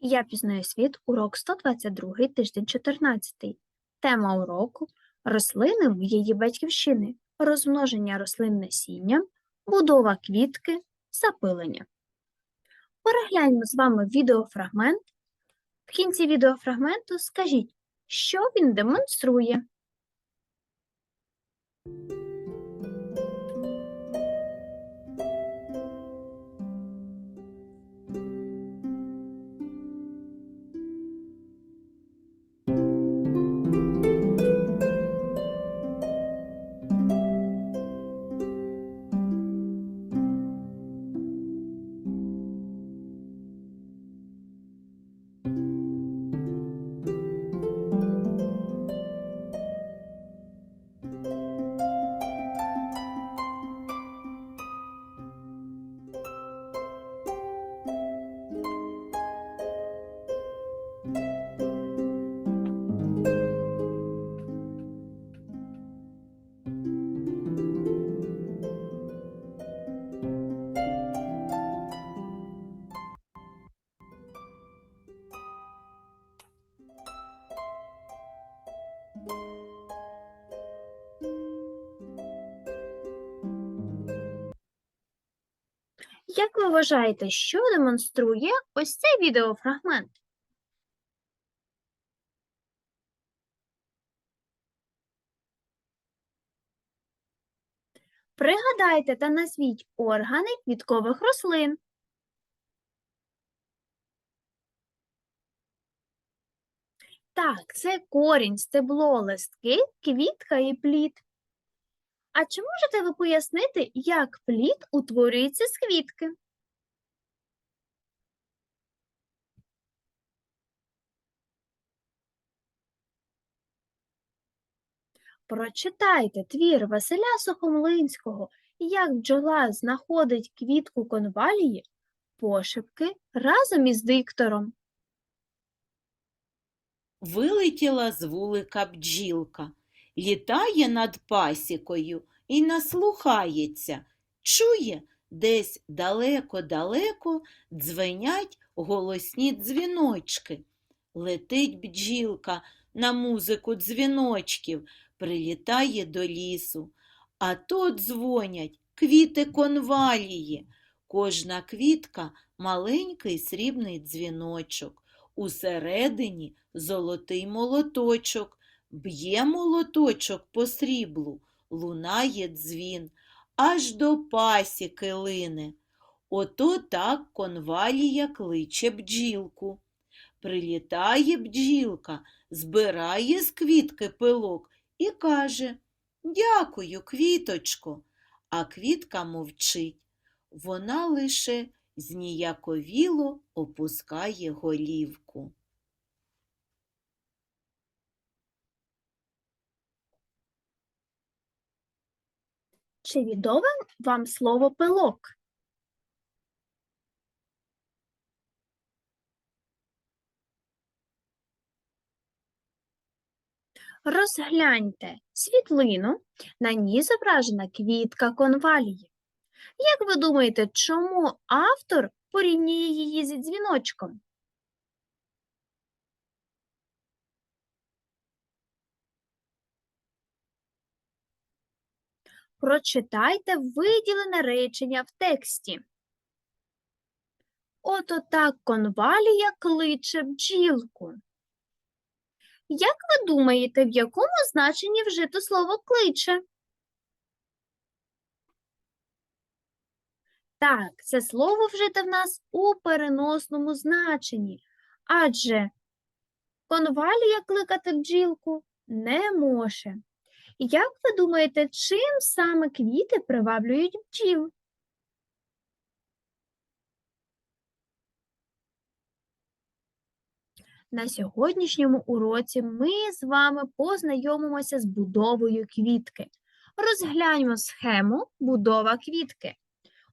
Я пізнаю світ, урок 122, тиждень 14. Тема уроку рослини її батьківщини, розмноження рослин насінням, будова квітки, запилення. Перегляньмо з вами відеофрагмент. В кінці відеофрагменту скажіть, що він демонструє. Ви вважаєте, що демонструє ось цей відеофрагмент? Пригадайте та назвіть органи квіткових рослин. Так, це корінь, стебло, листки, квітка і плід. А чи можете ви пояснити, як плід утворюється з квітки? Прочитайте твір Василя Сухомлинського як бджола знаходить квітку конвалії пошепки разом із диктором. Вилетіла з вулика бджілка, літає над пасікою і наслухається, чує, десь далеко-далеко дзвенять голосні дзвіночки. Летить бджілка на музику дзвіночків, прилітає до лісу, а то дзвонять квіти конвалії. Кожна квітка маленький срібний дзвіночок. Усередині золотий молоточок, б'є молоточок по сріблу, лунає дзвін, аж до пасіки лине. Ото так конвалія кличе бджілку. Прилітає бджілка, збирає з квітки пилок і каже Дякую, квіточко. А квітка мовчить. Вона лише зніяковіло опускає голівку. Чи відоме вам слово пилок? Розгляньте світлину, на ній зображена квітка конвалії. Як ви думаєте, чому автор порівнює її зі дзвіночком? Прочитайте виділене речення в тексті. Ото так конвалія кличе бджілку. Як ви думаєте, в якому значенні вжито слово кличе? Так, це слово вжите в нас у переносному значенні, адже конвалія кликати бджілку не може. Як ви думаєте, чим саме квіти приваблюють бджіл? На сьогоднішньому уроці ми з вами познайомимося з будовою квітки. Розгляньмо схему будова квітки.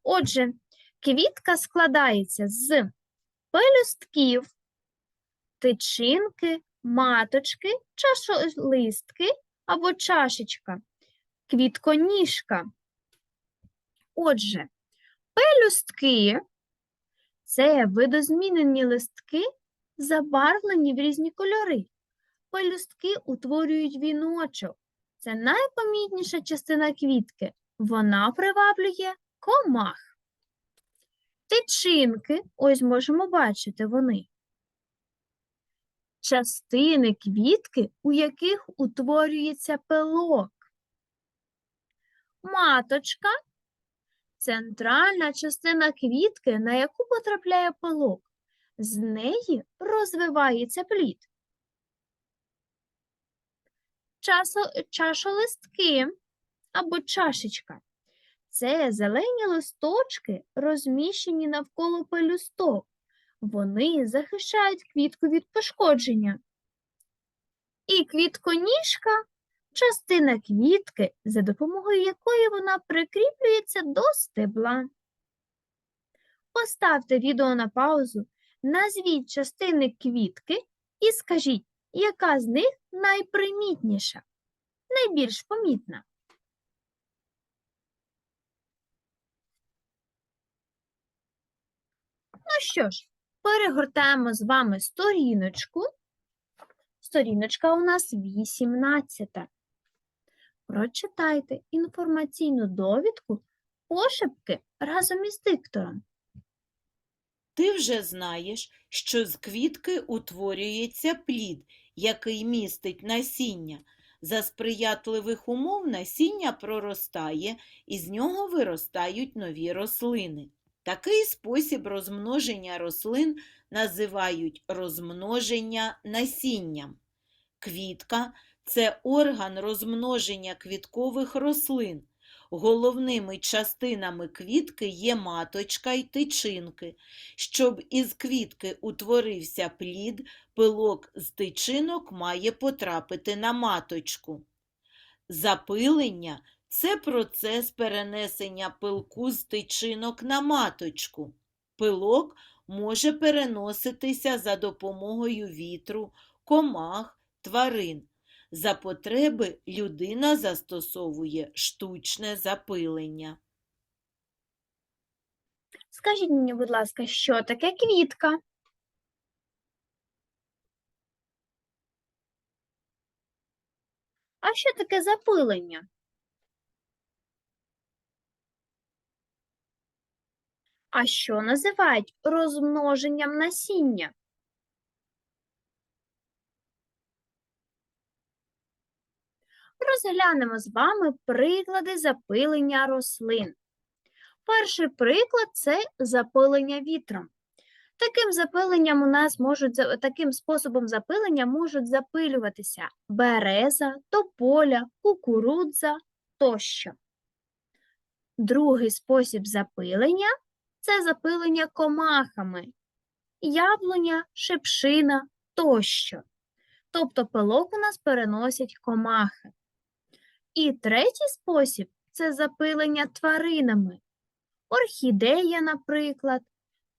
Отже, квітка складається з пелюстків, тичинки, маточки, чашолистки або чашечка, квітконіжка. Отже, пелюстки це видозмінені листки забарвлені в різні кольори. Пелюстки утворюють віночок. Це найпомітніша частина квітки. Вона приваблює комах. Тичинки, ось можемо бачити вони. Частини квітки, у яких утворюється пилок. Маточка центральна частина квітки, на яку потрапляє пилок. З неї розвивається плід. Чашолистки або чашечка. Це зелені листочки, розміщені навколо пелюсток. Вони захищають квітку від пошкодження. І квітконіжка частина квітки, за допомогою якої вона прикріплюється до стебла. Поставте відео на паузу, назвіть частини квітки і скажіть, яка з них найпримітніша, найбільш помітна. Ну що ж, перегортаємо з вами сторіночку. Сторіночка у нас 18. Прочитайте інформаційну довідку пошепки разом із диктором. Ти вже знаєш, що з квітки утворюється плід, який містить насіння. За сприятливих умов насіння проростає, і з нього виростають нові рослини. Такий спосіб розмноження рослин називають розмноження насінням. Квітка це орган розмноження квіткових рослин. Головними частинами квітки є маточка й тичинки. Щоб із квітки утворився плід, пилок з тичинок має потрапити на маточку. Запилення це процес перенесення пилку з тичинок на маточку. Пилок може переноситися за допомогою вітру, комах, тварин. За потреби людина застосовує штучне запилення. Скажіть мені, будь ласка, що таке квітка? А що таке запилення? А що називають розмноженням насіння? Розглянемо з вами приклади запилення рослин. Перший приклад це запилення вітром. Таким запиленням у нас можуть таким способом запилення можуть запилюватися береза, тополя, кукурудза тощо. Другий спосіб запилення це запилення комахами, яблуня, шипшина тощо. Тобто пилок у нас переносять комахи. І третій спосіб це запилення тваринами. Орхідея, наприклад.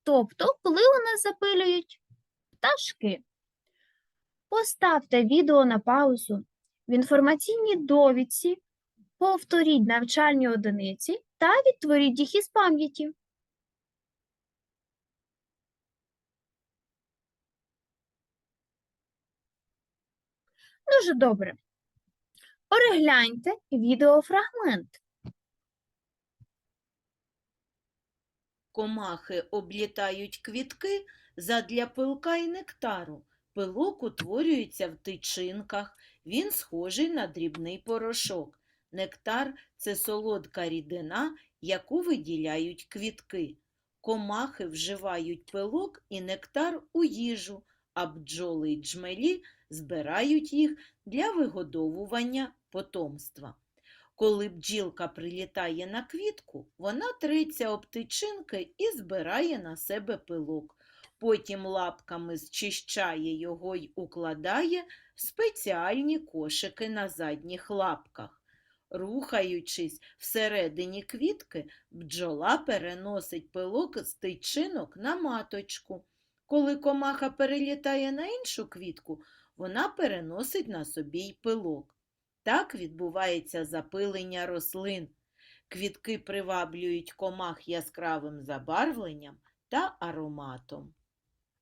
Тобто, коли у нас запилюють пташки. Поставте відео на паузу. В інформаційній довідці повторіть навчальні одиниці та відтворіть їх із пам'яті. Дуже добре. Перегляньте відеофрагмент. Комахи облітають квітки задля пилка і нектару. Пилок утворюється в тичинках, він схожий на дрібний порошок. Нектар це солодка рідина, яку виділяють квітки. Комахи вживають пилок і нектар у їжу, а бджоли й джмелі збирають їх для вигодовування потомства. Коли бджілка прилітає на квітку, вона треться об тичинки і збирає на себе пилок. Потім лапками зчищає його й укладає в спеціальні кошики на задніх лапках. Рухаючись всередині квітки, бджола переносить пилок з тичинок на маточку. Коли комаха перелітає на іншу квітку, вона переносить на собі й пилок. Так відбувається запилення рослин. Квітки приваблюють комах яскравим забарвленням та ароматом.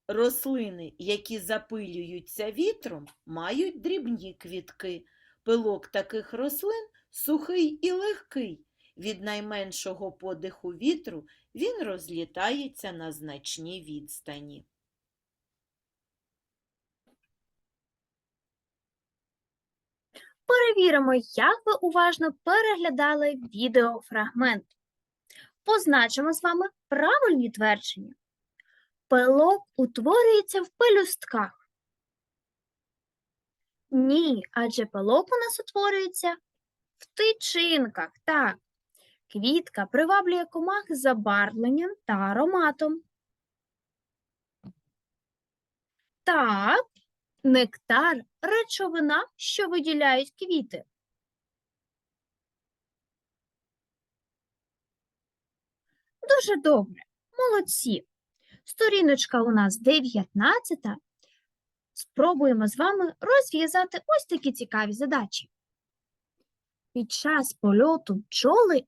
Рослини, які запилюються вітром, мають дрібні квітки. Пилок таких рослин сухий і легкий. Від найменшого подиху вітру він розлітається на значні відстані. Перевіримо, як ви уважно переглядали відеофрагмент. Позначимо з вами правильні твердження. Пилок утворюється в пелюстках. Ні, адже пилок у нас утворюється в тичинках. Так, квітка приваблює комах забарвленням та ароматом. Так, нектар речовина, що виділяють квіти. Дуже добре, молодці. Сторіночка у нас 19. Спробуємо з вами розв'язати ось такі цікаві задачі. Під час польоту бджоли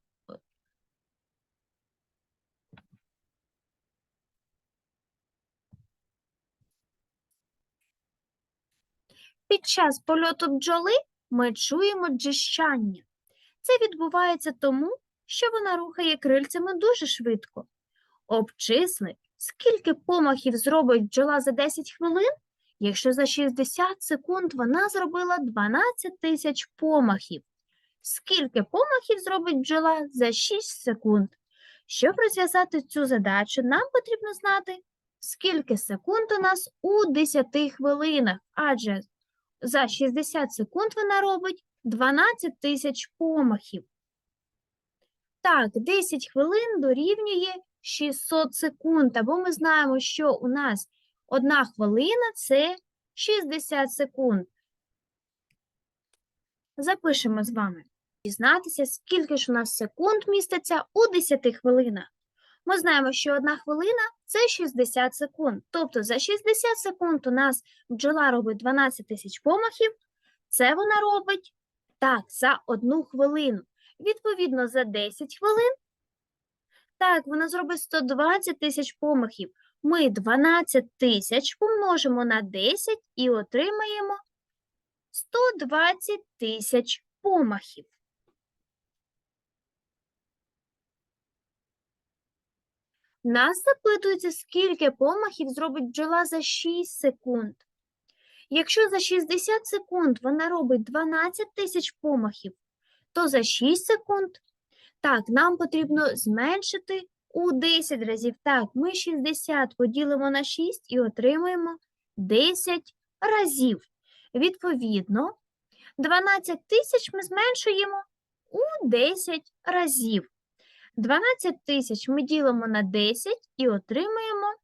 Під час польоту бджоли ми чуємо джищання. Це відбувається тому, що вона рухає крильцями дуже швидко. Обчисли, скільки помахів зробить бджола за 10 хвилин, якщо за 60 секунд вона зробила 12 тисяч помахів. Скільки помахів зробить бджола за 6 секунд? Щоб розв'язати цю задачу, нам потрібно знати, скільки секунд у нас у 10 хвилинах, адже за 60 секунд вона робить 12 тисяч помахів. Так, 10 хвилин дорівнює 600 секунд, або ми знаємо, що у нас одна хвилина це 60 секунд. Запишемо з вами. Дізнатися, скільки ж у нас секунд міститься у 10 хвилинах. Ми знаємо, що одна хвилина це 60 секунд. Тобто за 60 секунд у нас бджола робить 12 тисяч помахів. Це вона робить так, за одну хвилину. Відповідно, за 10 хвилин. Так, вона зробить 120 тисяч помахів. Ми 12 тисяч помножимо на 10 і отримаємо 120 тисяч помахів. Нас запитується, скільки помахів зробить бджола за 6 секунд. Якщо за 60 секунд вона робить 12 тисяч помахів, то за 6 секунд, так, нам потрібно зменшити у 10 разів. Так, ми 60 поділимо на 6 і отримаємо 10 разів. Відповідно, 12 тисяч ми зменшуємо у 10 разів. 12 тисяч ми ділимо на 10 і отримаємо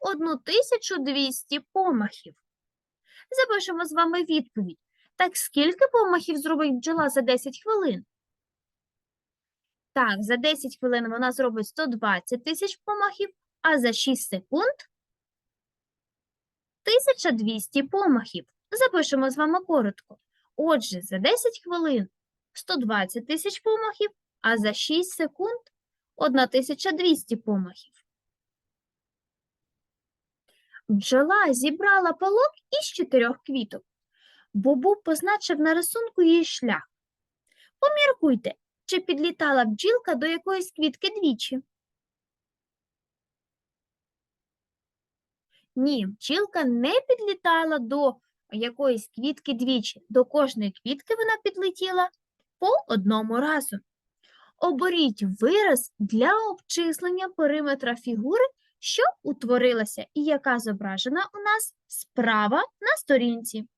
1200 помахів. Запишемо з вами відповідь. Так скільки помахів зробить бджола за 10 хвилин? Так, за 10 хвилин вона зробить 120 тисяч помахів, а за 6 секунд 1200 помахів. Запишемо з вами коротко. Отже, за 10 хвилин 120 тисяч помахів, а за 6 секунд 1200 помахів. Бджола зібрала пилок із чотирьох квіток. Бобу позначив на рисунку її шлях. Поміркуйте, чи підлітала бджілка до якоїсь квітки двічі. Ні, бджілка не підлітала до якоїсь квітки двічі. До кожної квітки вона підлетіла по одному разу. Оберіть вираз для обчислення периметра фігури, що утворилася і яка зображена у нас справа на сторінці.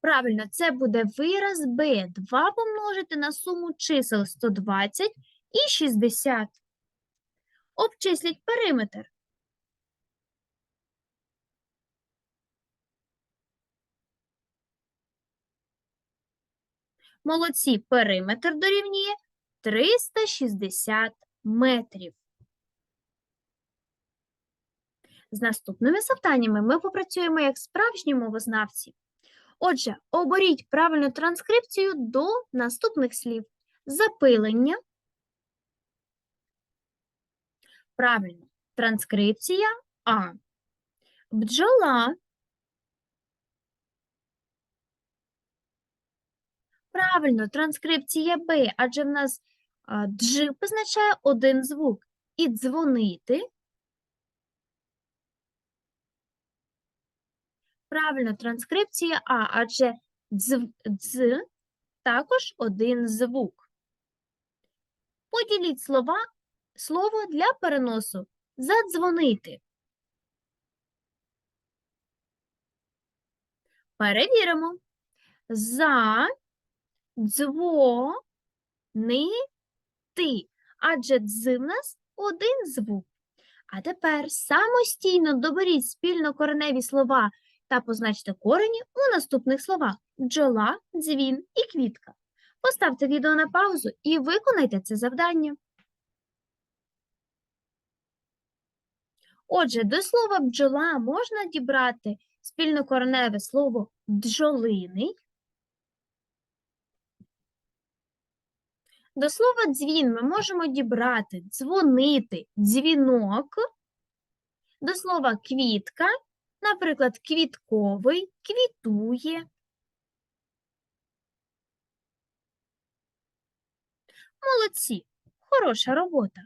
Правильно, це буде вираз b. 2 помножити на суму чисел 120 і 60. Обчисліть периметр. Молодці, периметр дорівнює 360 метрів. З наступними завданнями ми попрацюємо як справжні мовознавці. Отже, оберіть правильну транскрипцію до наступних слів: запилення, Правильно. Транскрипція А. Бджола. Правильно, транскрипція Б, адже в нас дж позначає один звук. І дзвонити. Правильно, транскрипція А, адже дз, дз також один звук. Поділіть слова, слово для переносу задзвонити. Перевіримо. За дзвонити. Адже дз в нас один звук. А тепер самостійно доберіть спільнокореневі слова та позначте корені у наступних словах бджола, дзвін і квітка. Поставте відео на паузу і виконайте це завдання. Отже, до слова бджола можна дібрати спільнокореневе слово бджолиний. До слова дзвін ми можемо дібрати дзвонити, дзвінок. До слова квітка, наприклад, квітковий, квітує. Молодці, хороша робота.